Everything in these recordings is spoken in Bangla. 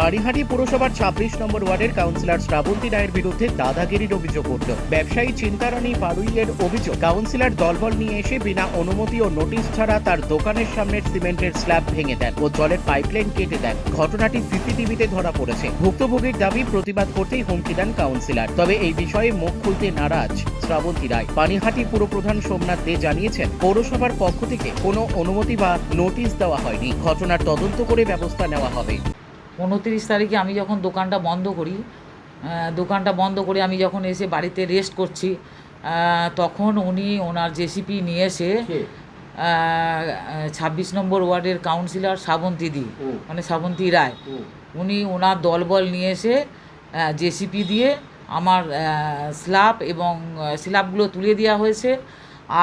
পানিহাটি পুরসভার ছাব্বিশ নম্বর ওয়ার্ডের কাউন্সিলর শ্রাবন্তী রায়ের বিরুদ্ধে দাদাগিরির অভিযোগ উঠল। ব্যবসায়ী চিন্তারানী পাড়ুইয়ের অভিযোগ, কাউন্সিলর দলবল নিয়ে এসে বিনা অনুমতি ও নোটিশ ছাড়া তার দোকানের সামনের সিমেন্টের স্ল্যাব ভেঙে দেন ও জলের পাইপলাইন কেটে দেন। ঘটনাটি সিসিটিভিতে ধরা পড়েছে। ভুক্তভোগীর দাবি, প্রতিবাদ করতেই হুমকি দেন কাউন্সিলর। তবে এই বিষয়ে মুখ খুলতে নারাজ শ্রাবন্তী রায়। পানিহাটি পুরপ্রধান সোমনাথ দে জানিয়েছেন, পৌরসভার পক্ষ থেকে কোনো অনুমতি বা নোটিশ দেওয়া হয়নি। ঘটনার তদন্ত করে ব্যবস্থা নেওয়া হবে। উনত্রিশ তারিখে আমি যখন দোকানটা বন্ধ করি দোকানটা বন্ধ করে আমি যখন এসে বাড়িতে রেস্ট করছি তখন উনি ওনার জেসিপি নিয়ে এসে ছাব্বিশ নম্বর ওয়ার্ডের কাউন্সিলর শ্রাবন্তী দি মানে শ্রাবন্তী রায়। উনি ওনার দলবল নিয়ে এসে জেসিপি দিয়ে আমার স্ল্যাব এবং স্ল্যাবগুলো তুলে দেওয়া হয়েছে।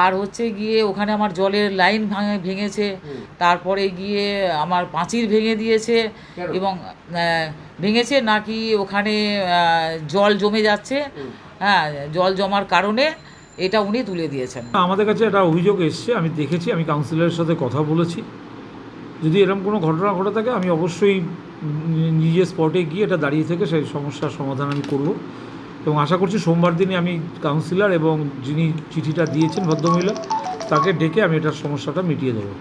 আর হচ্ছে গিয়ে ওখানে আমার জলের লাইন ভাঙে ভেঙেছে। তারপরে গিয়ে আমার পাঁচির ভেঙে দিয়েছে এবং ভেঙেছে নাকি ওখানে জল জমে যাচ্ছে। হ্যাঁ জল জমার কারণে এটা উনি তুলে দিয়েছেন। আমাদের কাছে একটা অভিযোগ এসছে আমি দেখেছি আমি কাউন্সিলরের সাথে কথা বলেছি। যদি এরকম কোনো ঘটনা ঘটে থাকে আমি অবশ্যই নিজের স্পটে গিয়ে এটা দাঁড়িয়ে থেকে সেই সমস্যার সমাধান আমি করব। এবং আশা করছি সোমবার দিনই আমি কাউন্সিলর এবং যিনি চিঠিটা দিয়েছেন ভদ্রমহিলা, তাকে ডেকে আমি এটার সমস্যাটা মিটিয়ে দেবো।